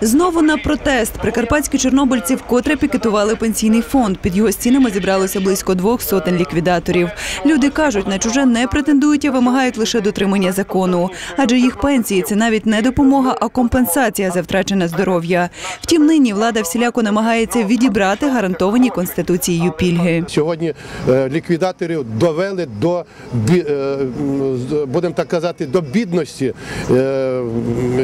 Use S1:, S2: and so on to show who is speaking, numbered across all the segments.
S1: Знову на протест прикарпатські чорнобильці вкотре пікетували пенсійний фонд. Під його стінами зібралося близько двох сотень ліквідаторів. Люди кажуть, на чуже не претендують, а вимагають лише дотримання закону. Адже їх пенсії це навіть не допомога, а компенсація за втрачене здоров'я. Втім, нині влада всіляко намагається відібрати гарантовані конституцією пільги.
S2: Сьогодні е, ліквідаторів довели до е, будемо так казати, до бідності. Е,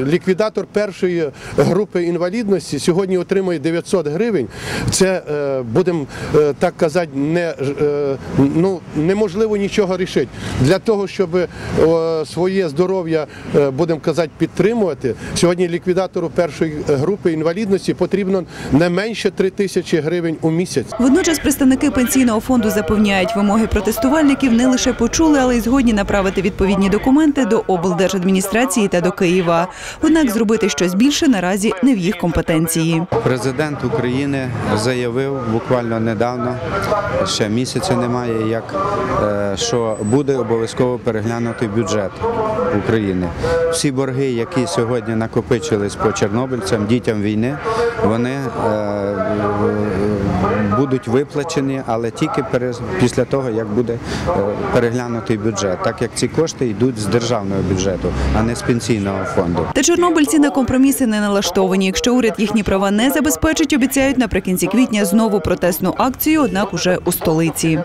S2: Ліквідатор першої групи інвалідності сьогодні отримує 900 гривень. Це е, будемо е, так казати, не е, ну неможливо нічого рішити. Для того, щоб своє здоров'я будемо казати підтримувати. Сьогодні ліквідатору першої групи інвалідності потрібно не менше 3 тисячі гривень у місяць.
S1: Водночас представники пенсійного фонду запевняють, вимоги протестувальників не лише почули, але й згодні направити відповідні документи до облдержадміністрації та до Києва. Однак зробити щось більше наразі не в їх компетенції.
S3: Президент України заявив буквально недавно, ще місяця немає, як е, що буде обов'язково переглянути бюджет України. Всі борги, які сьогодні накопичились по чорнобильцям, дітям війни, вони е, будуть виплачені, але тільки після того, як буде е, переглянутий бюджет, так як ці кошти йдуть з державного бюджету, а не з пенсійного фонду.
S1: Та чорнобильці на компроміси не налаштовані. Якщо уряд їхні права не забезпечить, обіцяють наприкінці квітня знову протестну акцію, однак уже у столиці.